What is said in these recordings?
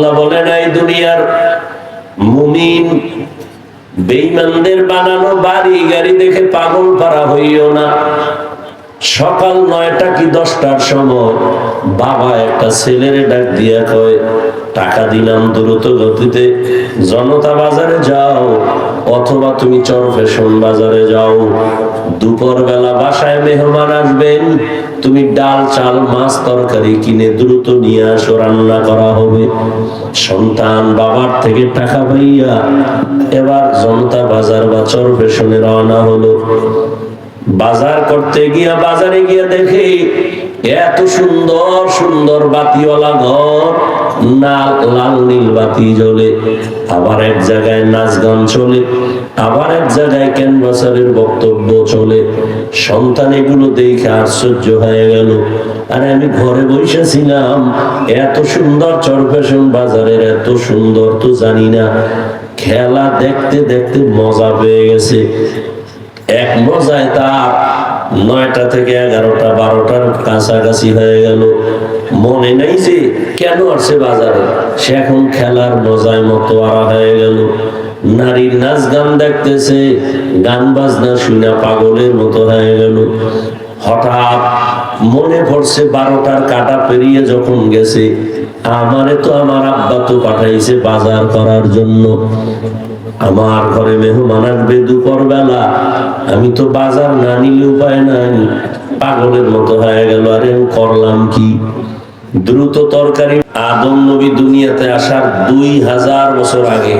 আল্লাহ বলে নাই দুনিয়ার মুমিন বেঈমানদের বানানো বাড়ি গাড়ি দেখে পাগল পারা হইও না। সকাল নয়টা কি দশটার সময় বাবা একটা ছেলের ডাক দিয়া কয়, টাকা দিলাম দ্রুত গতিতে, জনতা বাজারে যাও, অথবা তুমি চর ফ্যাশন বাজারে যাও। দুপুর বেলা বাসায় মেহমান আসবেন, তুমি ডাল, চাল, মাছ, তরকারি কিনে দ্রুত নিয়ে আসো, রান্না করা হবে। সন্তান বাবার থেকে টাকা পাইয়া এবার জনতা বাজার বা চর ফ্যাশনে রওনা হলো। বাজার করতে গিয়া বাজারে গিয়া দেখে এত সুন্দর সুন্দর বাতিওয়ালা ঘর না লাল নীল বাতি জ্বলে। আবার এক জায়গায় নাচ গান চলে, আবার এক জায়গায় ক্যানভাসারের বক্তব্য চলে। সন্তান এগুলো দেখে আশ্চর্য হয়ে গেল। আরে আমি ঘরে বসেছিলাম এত সুন্দর চরপেশন বাজারের, এত সুন্দর তো জানি না। খেলা দেখতে দেখতে মজা পেয়ে গেছে। এক মজায় তার নয়টা থেকে এগারোটা, বারোটার কাছাকাছি হয়ে গেল। মনে নেই যে কেন আসছে বাজারে। সে এখন খেলার মজায় মতো আরা হয়ে গেল। নারীর নাচ গান দেখতেছে, গান বাজনা শুনে পাগলের মতো হয়ে গেল। হঠাৎ মনে পড়ছে বারোটার কাটা পেরিয়ে যখন গেছে, আমারে তো আমার আব্বা তো পাঠাইছে বাজার করার জন্য। আমার ঘরে মেহমান আসবে দুপুর বেলা আমি তো বাজার না নিলে উপায় নাই। পাগলের মতো হয়ে গেল, আরে আমি করলাম কি? দ্রুত তরকারি, আদম নবী দুনিয়াতে আসার দুই হাজার বছর আগে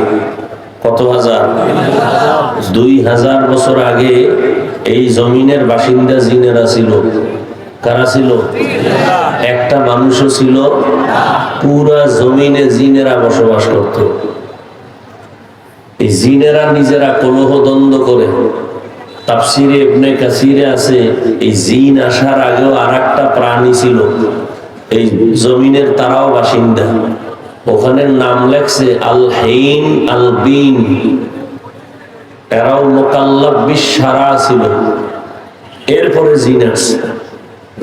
কত হাজার? দুই হাজার বছর আগে এই জমিনের বাসিন্দা জিনেরা ছিল। কারা ছিল? একটা মানুষও ছিল। পুরা জমিনে জিনেরা বসবাস করতো। এই জিনেরা নিজেরা কলহ দ্বন্দ্ব করে। তাপসিরে ইবনে কাসিরে আছে, এই জিন আসার আগেও আর প্রাণী ছিল। এই জমিনের তারাও বাসিন্দা। ওখানে নাম লেখছে আল হেইন আল বিন। এরাও মোকাল্লাব সারা ছিল। এরপরে জিন আসছে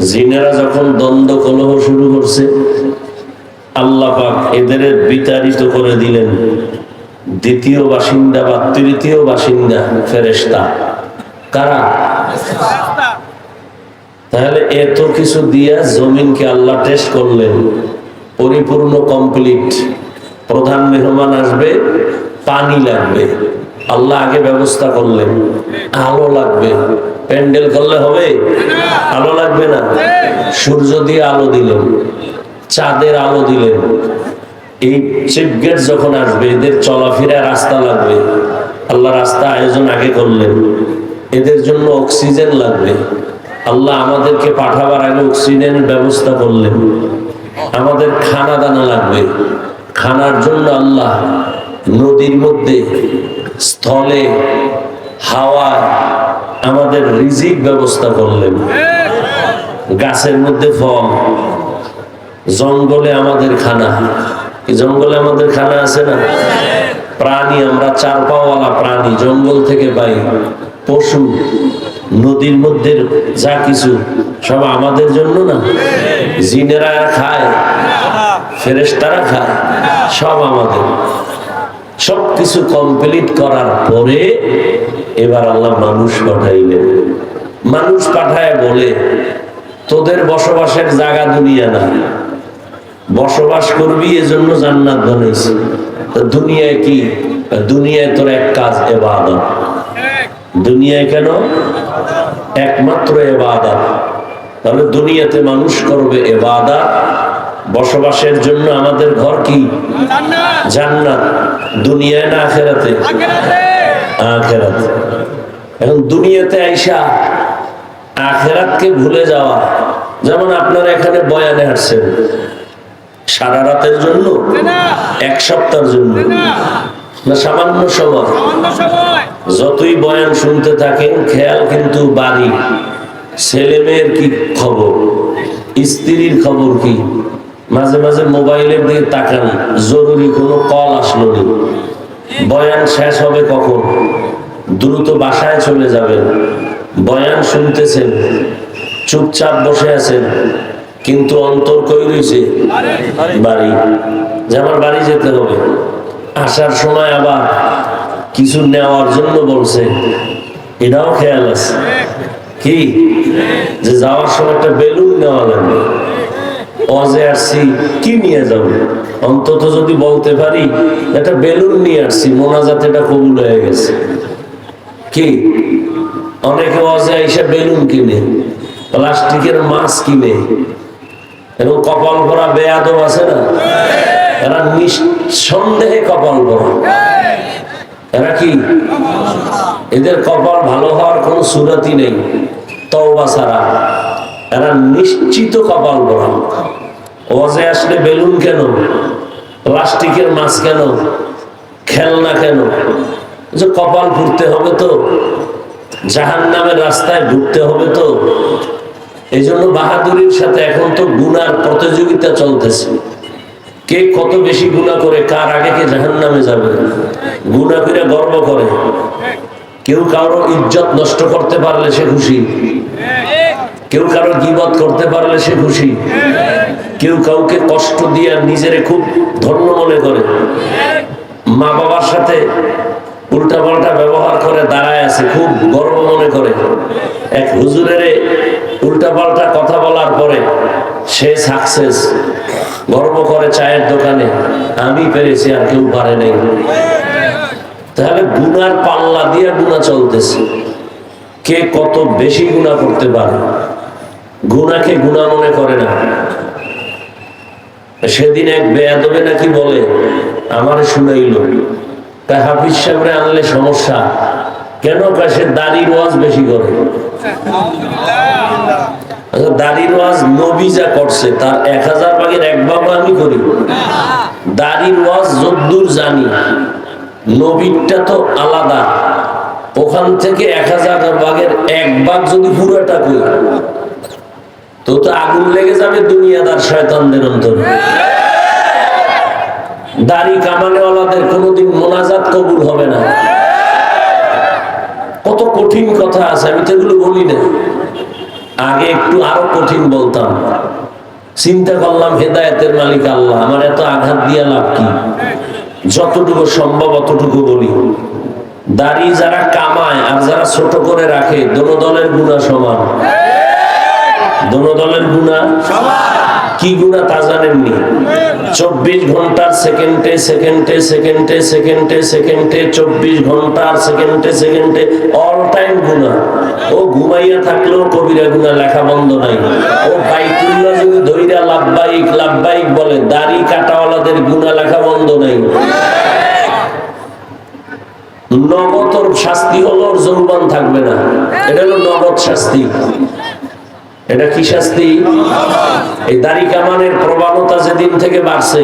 জিনেরা যখন দ্বন্দ্ব কলহ শুরু করছে, আল্লাহ পাক এদের বিতাড়িত করে দিলেন। দ্বিতীয় বাসিন্দা বা তৃতীয় বাসিন্দা ফেরেস্তা কারা? তাহলে এত কিছু দিয়া জমিনকে আল্লাহ টেস্ট করলেন। পরিপূর্ণ কমপ্লিট প্রধান মেহমান আসবে, পানি লাগবে। আল্লাহ আগে ব্যবস্থা করলেন, আলো লাগবে। প্যান্ডেল করলে হবে? আলো লাগবে না? সূর্য দিয়ে আলো দিলেন, চাঁদের আলো দিলেন। এই চিফ গেট যখন আসবে, এদের চলাফেরা রাস্তা লাগবে। আল্লাহ রাস্তা আয়োজন আগে করলেন। এদের জন্য অক্সিজেন লাগবে। আল্লাহ আমাদেরকে পাঠাবার আগে অক্সিজেনের ব্যবস্থা করলেন। আমাদের খানা দানা লাগবে। খানার জন্য আল্লাহ নদীর মধ্যে, স্থলে হাওয়া আমাদের রিজিক ব্যবস্থা করলেন। গাছের মধ্যে ফল। জঙ্গলে আমাদের খানা। জঙ্গলে আমাদের খানা আছে না? প্রাণী, আমরা চার পাওয়ালা প্রাণী। জঙ্গল থেকে পাই পশু। নদীর মধ্যে যা কিছু, সব আমাদের জন্য না? জিনেরা খায়, ফেরেশতারা খায়, সব আমাদের। সব কিছু কমপ্লিট করার পরে এবার আল্লাহ মানুষ পাঠাইলেন। মানুষ পাঠায় বলে, তোদের বসবাসের জায়গা দুনিয়া না। বসবাস করবি, এজন্য জান্নাত বানাইছে। তো দুনিয়ায় কি? দুনিয়ায় তোর এক কাজ, এবাদত। দুনিয়ায় কেন? একমাত্র এবাদত তাহলে দুনিয়াতে মানুষ করবে এবাদা। বসবাসের জন্য আমাদের ঘর কি? জান্নাত। দুনিয়ায় না আখেরাতে? আখেরাতে। এখন দুনিয়াতে আইসা আখেরাতকে ভুলে যাওয়া। যেমন আপনারা এখানে বয়ানে আসছেন সারা রাতের জন্য? এক সপ্তাহের জন্য? না সামান্য সময়। যতই বয়ান শুনতে থাকেন খেয়াল কিন্তু বাড়ি। ছেলে মেয়ের কি খবর? স্ত্রীর খবর কি? মাঝে মাঝে মোবাইলের দিকে তাকান জরুরি কোনো কল আসলো নি। বয়ান শেষ হবে কখন? দ্রুত বাসায় চলে যাবেন। বয়ান শুনতেছেন চুপচাপ বসে আছেন কিন্তু অন্তর কই রয়েছে বাড়ি। যে আমার বাড়ি যেতে হবে। আসার সময় আবার কিছু নেওয়ার জন্য বলছে, এটাও খেয়াল আছে। কি? যে যাওয়ার সময় একটা বেলুন নেওয়া লাগবে। অজে আসছি, কি নিয়ে যাব? অন্তত যদি বলতে পারি, একটা বেলুন নিয়ে আসছি, মোনাজাত এটা কবুল হয়ে গেছে। কি? অনেকে অজে এসে বেলুন কিনে, প্লাস্টিকের মাছ কিনে। এবং কপাল ভরা বেয়াদব আছে না? এরা নিঃসন্দেহে কপাল ভরা এরা কি? এদের কপাল ভালো হওয়ার কোন সুরতি নেই। তওবা ছাড়া। এরা নিশ্চিত কপাল ভরা ওয়াজে আসলে বেলুন কেন? প্লাস্টিকের মাছ কেন? খেলনা কেন? যে কপাল ঘুরতে হবে তো। জাহান নামের রাস্তায় ঘুরতে হবে তো। এই জন্য বাহাদুরির সাথে এখন তো গুনার প্রতিযোগিতা চলতেছে। কে কত বেশি গুণা করে, কার আগে কে জাহান নামে যাবে? গুণা করে গর্ব করে। কেউ কারও ইজ্জত নষ্ট করতে পারলে সে খুশি। কেউ কারও গিবত করতে পারলে সে খুশি। কেউ কাউকে কষ্ট দিয়ে নিজেরে খুব ধন্য মনে করে। মা বাবার সাথে উল্টা পাল্টা ব্যবহার করে দাঁড়ায় আছে, খুব গর্ব মনে করে। এক হুজুরের উল্টা পাল্টা কথা বলার পরে সে সাকসেস গর্ব করে চায়ের দোকানে, আমি পেরেছি আর কেউ পারে নাই। তাহলে গুনার পাল্লা দিয়ে গুণা চলতেছে। কে কত বেশি গুণা করতে পারে? গুনাকে গুণা মনে করে না। সেদিন এক বেয়াদবে নাকি বলে, আমার শুনাইল তাই হাফিজ সাহেবরে আনলে সমস্যা। কেন? সে দাড়ির ওয়াজ বেশি করে। ওয়াজ নবী যা করছে এক হাজার এক আমি করি। জানি তো আলাদা। ওখান থেকে এক হাজার ভাগের এক যদি পুরোটা করি, তো তো আগুন লেগে যাবে দুনিয়াদার শয়তানদের অন্তরে। দাড়ি কামানেওয়ালাদের কোনোদিন মোনাজাত কবুল হবে না। কত কঠিন কথা আছে, আমি তো এগুলো বলি না। আগে একটু আরও কঠিন বলতাম। চিন্তা করলাম, হেদায়েতের মালিক আল্লাহ, আমার এত আঘাত দিয়া লাভ কি? যতটুকু সম্ভব অতটুকু বলি। দাড়ি যারা কামায় আর যারা ছোট করে রাখে, দোনো দলের গুণা সমান। দোনো দলের গুণা? কি গুণা তা জানেননি? চব্বিশ ঘণ্টার সেকেন্ডে সেকেন্ডে সেকেন্ডে সেকেন্ডে সেকেন্ডে, চব্বিশ ঘণ্টার সেকেন্ডে সেকেন্ডে অল টাইম শাস্তি হলো ওর জুলবান থাকবে না। এটা হলো নগদ শাস্তি। এটা কি শাস্তি? এই দাড়ি কামানের প্রবণতা যেদিন থেকে বাড়ছে,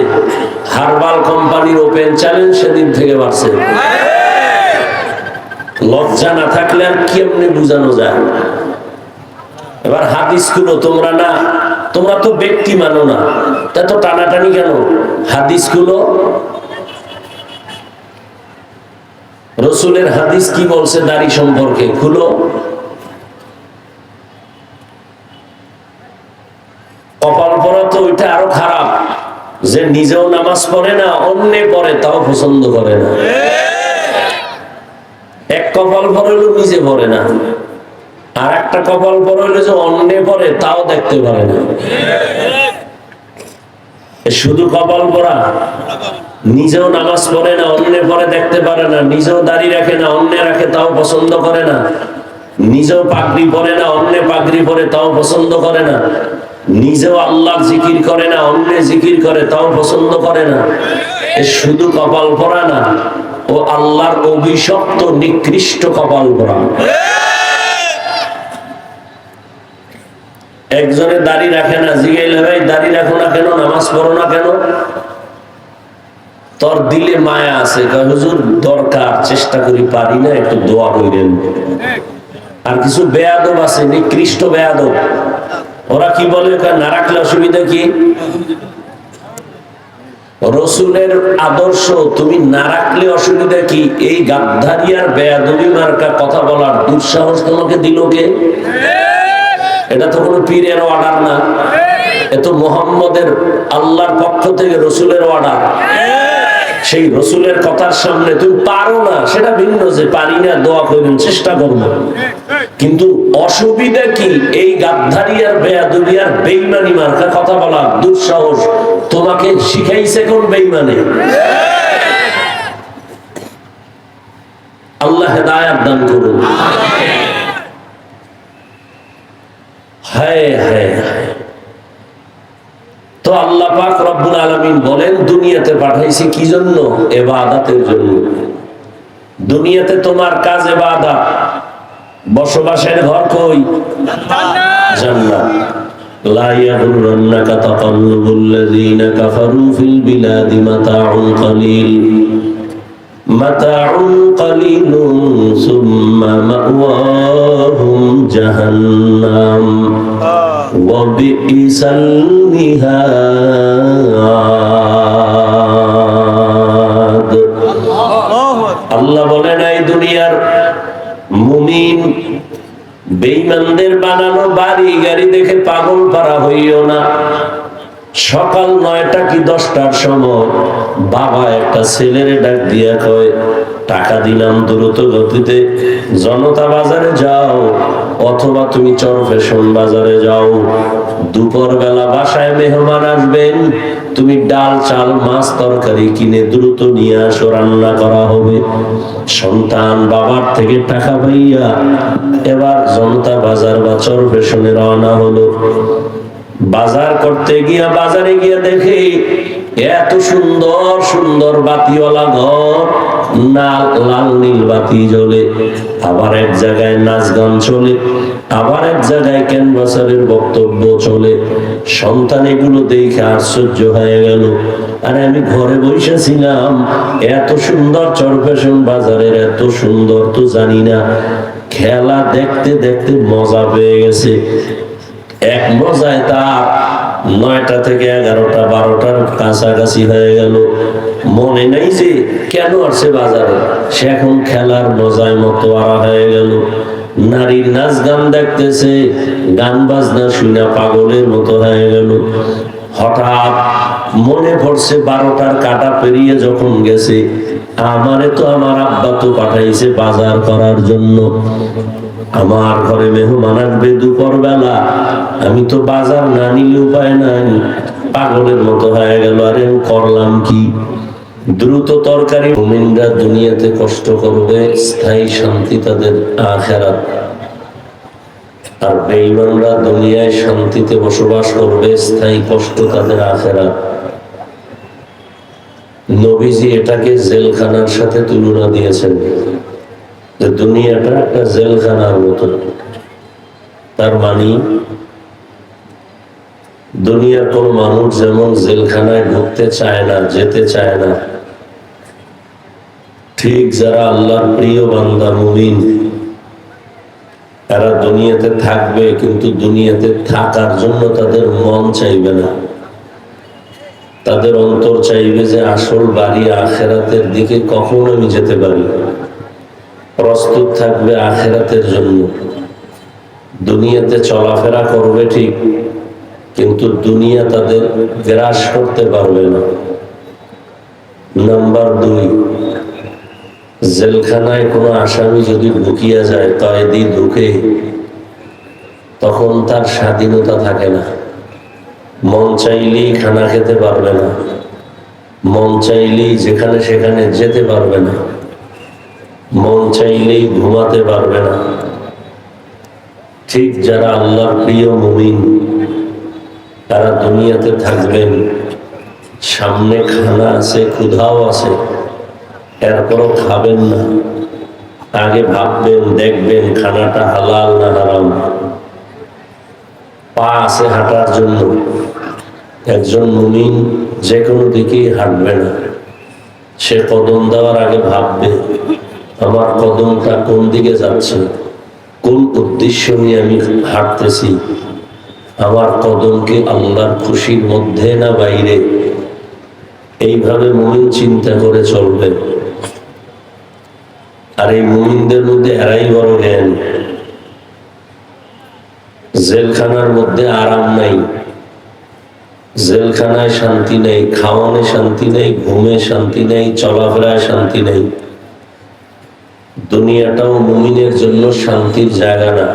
হারবাল কোম্পানির ওপেন চ্যালেঞ্জ সেদিন থেকে বাড়ছে। লজ্জা না থাকলে আর কেমনি বুঝানো যায়? এবার হাদিসগুলো তোমরা না, তোমরা তো ব্যক্তি মানো না। তা তো টানাটানি কেন? হাদিসগুলো রসুলের হাদিস কি বলছে দাড়ি সম্পর্কে? খুলো কপাল পরা তো ওইটা আরও খারাপ। যে নিজেও নামাজ পড়ে না, অন্যে পড়ে, তাও পছন্দ করে না। কপাল পরলো নিজে পড়ে না। আর একটা কপাল পরলে যে অন্যে পড়ে তাও দেখতে পারে না। শুধু কপাল পরা নিজেও নামাজ পড়ে না, অন্যে পরে দেখতে পারে না, নিজেও দাড়ি রাখে না, অন্যে রাখে তাও পছন্দ করে না। নিজেও পাগড়ি পরে না, অন্যে পাগড়ি পরে তাও পছন্দ করে না। নিজেও আল্লাহ জিকির করে না, অন্য জিকির করে তাও পছন্দ করে না। শুধু কপাল পরা না ও আল্লাহর অভিশপ্ত নিকৃষ্ট কপাল পরা একজনে দাড়ি রাখে না, জিগাইলে ভাই দাড়ি রাখো না কেন? নামাজ পড়ো না কেন? তোর দিলে মায়া আছে। হুজুর, দরকার, চেষ্টা করি, পারি না, একটু দোয়া করেন আর কিছু বেয়াদব আছে, নিকৃষ্ট বেয়াদব। ওরা কি বলে? না রাখলে অসুবিধা কি? রসুলের আদর্শ, তুমি না রাখলে অসুবিধা কি? এই গাদ্ধারিয়ার বেয়াদবি মার্কা কথা বলার দুঃসাহস তোমাকে দিল কে? এটা তো কোনো পীরের অর্ডার না। এত মোহাম্মদের আল্লাহর পক্ষ থেকে রসুলের অর্ডার সেই রসুলের কথার সামনে তুমি পারো না, সেটা ভিন্ন যে পারি না, দোয়া করবেন চেষ্টা করব। কিন্তু অসুবিধা কি? এই গাদ্ধারি আর বেয়াদুরি আর বেইমানি মার্কা কথা বলা দুঃসাহস। তোমাকে শিখাইছে কোন বেইমানে? আল্লাহ হেদায়াত দান করুন। হায় হায় হায়। পাক রব্বুল আলামিন বলেন দুনিয়াতে পাঠাইছি কি জন্য এবাদাতের জন্য দুনিয়াতে তোমার কাজ এবাদত বসবাসের ঘর কই জান্নাত لا يغرنك تقلب الذين كفروا في البلاد متاع قليل متاع قليل ثم مأواهم جهنم وبئس المهاد আল্লাহ বলেন এই দুনিয়ার মুমিন বেঈমানদের বানানো বাড়ি গাড়ি দেখে পাগল পারা হইও না সকাল নয়টা কি দশটার সময় বাবা একটা ছেলের ডাক দিয়া কয়, টাকা দিলাম দ্রুত গতিতে। জনতা বাজারে যাও, অথবা তুমি চর ফ্যাশন বাজারে যাও। দুপুর বেলা বাসায় মেহমান আসবেন। তুমি ডাল, চাল, মাছ, তরকারি কিনে দ্রুত নিয়ে আসো, রান্না করা হবে। সন্তান বাবার থেকে টাকা পাইয়া এবার জনতা বাজার বা চর ফ্যাশনে রওনা হলো। বাজার করতে গিয়া বাজারে গিয়া দেখে এত সুন্দর সুন্দর বাতিওয়ালা ঘর না লাল নীল বাতি জ্বলে। আবার এক জায়গায় নাচ গান চলে, আবার এক জায়গায় ক্যানভাসারের বক্তব্য চলে। সন্তান এগুলো দেখে আশ্চর্য হয়ে গেল। আরে আমি ঘরে বসেছিলাম এত সুন্দর চরফেশন বাজারের, এত সুন্দর তো জানি না। খেলা দেখতে দেখতে মজা পেয়ে গেছে। এক মজায় তার নয়টা থেকে এগারোটা, বারোটার কাছাকাছি হয়ে গেল। মনে নেই যে কেন আসছে বাজারে। সে এখন খেলার মজায় মতো আড়া হয়ে গেল। নারীর নাচ গান দেখতেছে, গান বাজনা শুনে পাগলের মতো হয়ে গেল। হঠাৎ মনে পড়ছে বারোটার কাটা পেরিয়ে যখন গেছে, আমারে তো আমার আব্বা তো পাঠাইছে বাজার করার জন্য। আমার ঘরে মেহমান আসবে দুপুর বেলা আমি তো বাজার না নিলে উপায় নাই। পাগলের মতো হয়ে গেল, আরে করলাম কি? দ্রুত তরকারি। মুমিনরা দুনিয়াতে কষ্ট করবে, স্থায়ী শান্তি তাদের আখেরাত। আর বেঈমানরা দুনিয়ায় শান্তিতে বসবাস করবে, স্থায়ী কষ্ট তাদের আখেরাত। নবীজি এটাকে জেলখানার সাথে তুলনা দিয়েছেন। যে দুনিয়াটা একটা জেলখানার মতো তার মানে দুনিয়ার কোন মানুষ যেমন জেলখানায় ঢুকতে চায় না, যেতে চায় না, ঠিক যারা আল্লাহর প্রিয় বান্দা, মুমিন, তারা দুনিয়াতে থাকবে, কিন্তু দুনিয়াতে থাকার জন্য তাদের মন চাইবে না। তাদের অন্তর চাইবে যে আসল বাড়ি আখেরাতের দিকে কখন আমি যেতে পারি প্রস্তুত থাকবে আখেরাতের জন্য। দুনিয়াতে চলাফেরা করবে ঠিক, কিন্তু দুনিয়া তাদের গ্রাস করতে পারবে না। নাম্বার দুই, জেলখানায় কোনো আসামি যদি ঢুকিয়া যায় কয়েদি ঢুকে, তখন তার স্বাধীনতা থাকে না। মন চাইলেই খানা খেতে পারবে না। মন চাইলেই যেখানে সেখানে যেতে পারবে না। মন চাইলেই ঘুমাতে পারবে না। ঠিক যারা আল্লাহর প্রিয় মুমিন, তারা দুনিয়াতে থাকবেন। সামনে খানা আছে, ক্ষুধাও আছে, এরপরও খাবেন না। আগে ভাববেন, দেখবেন খানাটা হালাল না হারাম। পা আছে হাঁটার জন্য। একজন মুমিন যে কোনো দিকেই হাঁটবে না। সে কদম দেওয়ার আগে ভাববে আমার কদমটা কোন দিকে যাচ্ছে? কোন উদ্দেশ্য নিয়ে আমি হাঁটতেছি? আমার কদমকে আল্লাহর খুশির মধ্যে না বাইরে? এইভাবে মুমিন চিন্তা করে চলবে। আর এই মুমিনদের মধ্যে এরাই বড় জ্ঞান। জেলখানার মধ্যে আরাম নাই। জেলখানায় শান্তি নেই, খাওয়ানে শান্তি নেই, ঘুমে শান্তি নেই, চলাফেরায় শান্তি নেই। দুনিয়াটাও মুমিনের জন্য শান্তির জায়গা না।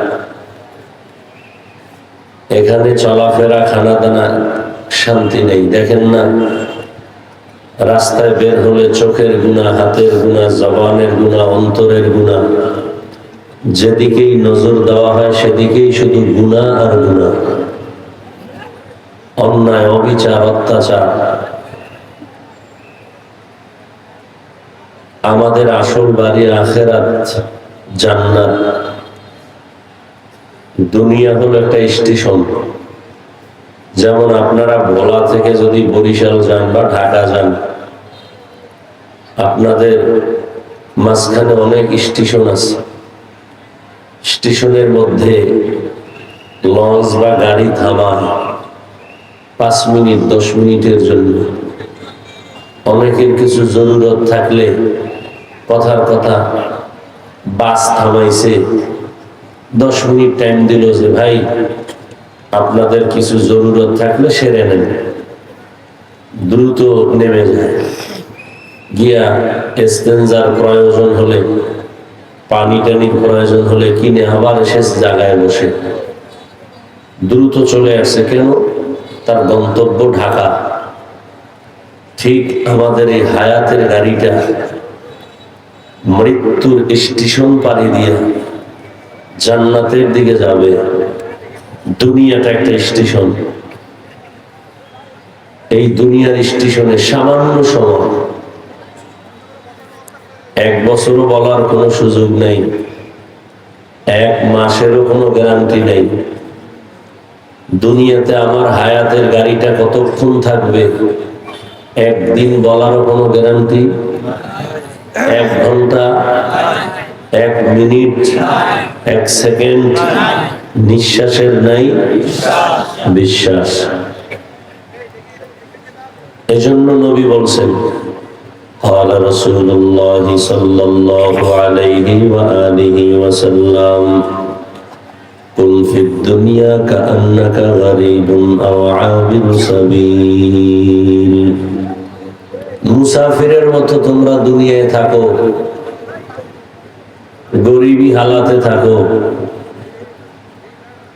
এখানে চলাফেরা খানা দানা শান্তি নেই। দেখেন না, রাস্তায় বের হলে চোখের গুণা, হাতের গুণা, জবানের গুণা, অন্তরের গুণা। যেদিকেই নজর দেওয়া হয়, সেদিকেই শুধু গুণা আর গুণা। অন্যায়, অবিচার, অত্যাচার। আমাদের আসল বাড়ি আখেরাত, জান্নাত। দুনিয়া হলো একটা স্টেশন। যেমন আপনারা ভোলা থেকে যদি বরিশাল যান বা ঢাকা যান, আপনাদের মাঝখানে অনেক স্টেশন আছে। স্টেশনের মধ্যে লঞ্চ বা গাড়ি থামা পাঁচ মিনিট, দশ মিনিটের জন্য। অনেকের কিছু জরুরত থাকলে কথার কথা। বাস থামাইছে। দশ মিনিট টাইম দিল যে, ভাই, আপনাদের কিছু জরুরত থাকলে সেরে নেন। দ্রুত নেমে যায়। গিয়া এস্তেঞ্জার প্রয়োজন হলে, পানি টানির প্রয়োজন হলে কিনে আবার এসে জায়গায় বসে। দ্রুত চলে আসছে কেন? তার গন্তব্য ঢাকা। ঠিক আমাদের এই হায়াতের গাড়িটা মৃত্যুর স্টেশন পাড়ি দিয়ে জান্নাতের দিকে যাবে। দুনিয়াটা একটা স্টেশন। এই দুনিয়ার স্টেশনে সামান্য সময়, এক বছরও বলার কোনো সুযোগ নেই। এক মাসেরও কোনো গ্যারান্টি নেই। দুনিয়াতে আমার হায়াতের গাড়িটা কতক্ষণ থাকবে, একদিন বলারও কোনো গ্যারান্টি? এক ঘন্টা এক মিনিট এক সেকেন্ড নিঃশ্বাসের নাই বিশ্বাস এজন্য নবী বলছেন قال رسول الله صلى الله عليه وآله وسلم كن في الدنيا كأنك غريب أو عابر سبيل মুসাফিরের মতো তোমরা দুনিয়ায় থাকো। গরিবী হালাতে থাকো।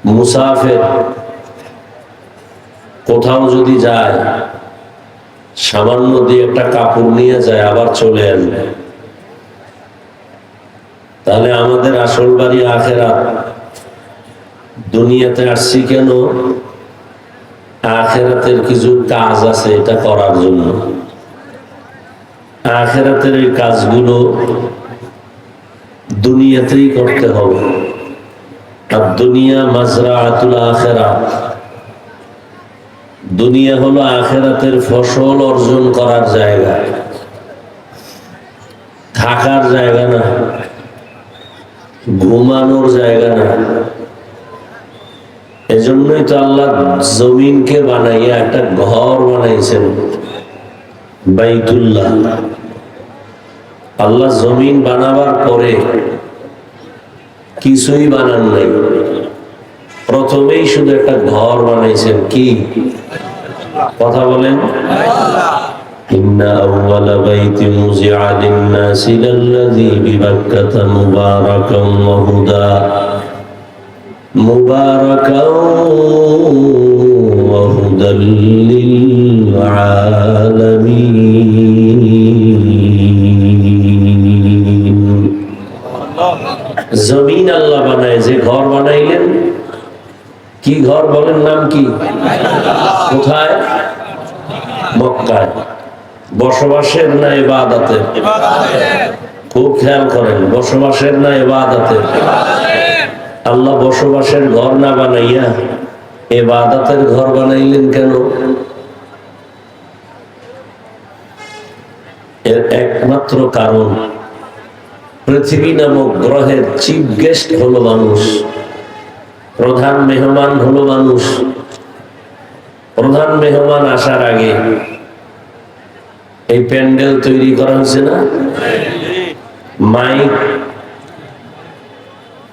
মুসাফের কোথাও যদি যায়, সামান্য দিয়ে একটা কাপড় নিয়ে যায়, আবার চলে আসবে। তাহলে আমাদের আসল বাড়ি আখেরা দুনিয়াতে আসছি কেন? আখেরাতের কিছু কাজ আছে, এটা করার জন্য। আখেরাতের এই কাজগুলো দুনিয়াতেই করতে হবে। আর দুনিয়া মাজরা আতুল আখেরা। দুনিয়া হলো আখেরাতের ফসল অর্জন করার জায়গা। থাকার জায়গা না। ঘুমানোর জায়গা না। এজন্যই তো আল্লাহ জমিনকে বানাইয়া একটা ঘর বানাইছেন, বাইতুল্লাহ। আল্লাহ জমিন বানাবার পরে কিছুই বানান নাই প্রথমেই শুধু একটা ঘর বানাইছেন কি কথা বলেন إن أول بيت وزع للناس للذي ببكة مباركا وهدى مباركا وهدى للعالمين জমিন আল্লাহ বানায়, যে ঘর বানাইলেন। কি ঘর বলেন নাম কি? কোথায়? মক্কায়। বসবাসের না এবাদাতে? খুব খেয়াল করেন, বসবাসের না এবাদাতে? আল্লাহ বসবাসের ঘর না বানাইয়া এবাদাতের ঘর বানাইলেন কেন? এর একমাত্র কারণ পৃথিবী নামক গ্রহের চিফ গেস্ট হলো মানুষ, প্রধান মেহমান হলো মানুষ। প্রধান মেহমান আসার আগে এই প্যান্ডেল তৈরি করা হয়েছে না? মাইক।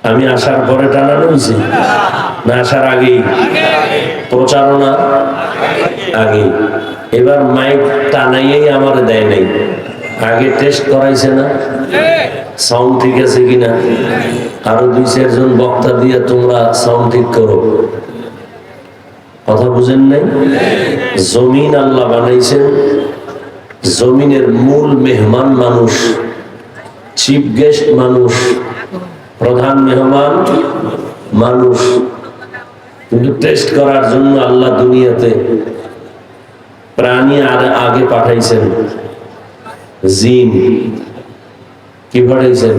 আমি আসার পরে টানানো হয়েছে? না, আসার আগেই। প্রচারণা আগে। এবার মাইক টানাইয়েই আমার দেয় নাই। আগে টেস্ট করাইছে না? সাউন্ড ঠিক আছে কিনা? আরও দুই, চারজন বক্তা দিয়ে তোমরা সাউন্ড ঠিক করো। কথা বুঝেন নাই? জমিন আল্লাহ বানাইছেন। জমিনের মূল মেহমান মানুষ, চিফ গেস্ট মানুষ, প্রধান মেহমান মানুষ। কিন্তু টেস্ট করার জন্য আল্লাহ দুনিয়াতে প্রাণী আর আগে পাঠাইছেন। জিন। কি পাঠাইছেন